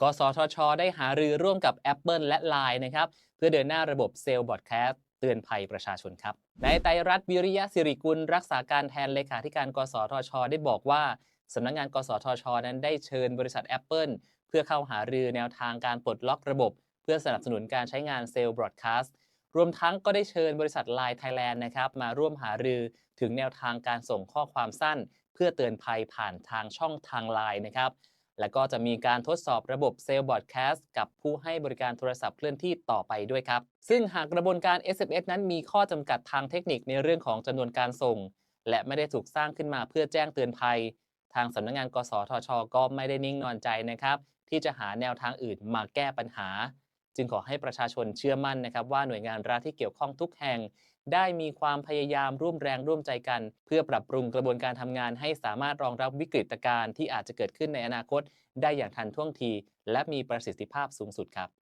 กสทช ได้หารือร่วมกับ Apple และ Line นะครับเพื่อเดินหน้าระบบเซลล์บอดแคสต์เตือนภัยประชาชนครับนายไตรรัตน์วิริยะสิริกุลรักษาการแทนเลขาธิการกสทช ได้บอกว่าสำนักงานกสทช นั้นได้เชิญบริษัท Apple เพื่อเข้าหารือแนวทางการปลดล็อกระบบ เพื่อสนับสนุนการใช้งานเซลล์บอดแคสต์รวมทั้งก็ได้เชิญบริษัท Line Thailand นะครับมาร่วมหารือถึงแนวทางการส่งข้อความสั้น เพื่อเตือนภัยผ่านทางช่องทาง Line นะครับ และก็จะมีการทดสอบระบบเซลล์บอดแคสต์กับผู้ให้บริการโทรศัพท์เคลื่อนที่ต่อไปด้วยครับ ซึ่งหากกระบวนการ SMS นั้นมีข้อจำกัดทางเทคนิคในเรื่องของจำนวนการส่ง และไม่ได้ถูกสร้างขึ้นมาเพื่อแจ้งเตือนภัย ทางสำนักงานกสทช ก็ไม่ได้นิ่งนอนใจนะครับที่จะหาแนวทางอื่นมาแก้ปัญหา จึงขอให้ประชาชนเชื่อมั่นนะครับว่าหน่วยงานรัฐที่เกี่ยวข้องทุกแห่ง ได้มีความพยายามร่วมแรงร่วมใจกัน เพื่อปรับปรุงกระบวนการทำงาน ให้สามารถรองรับวิกฤตการณ์ที่อาจจะเกิดขึ้นในอนาคต ได้อย่างทันท่วงที และมีประสิทธิภาพสูงสุดครับ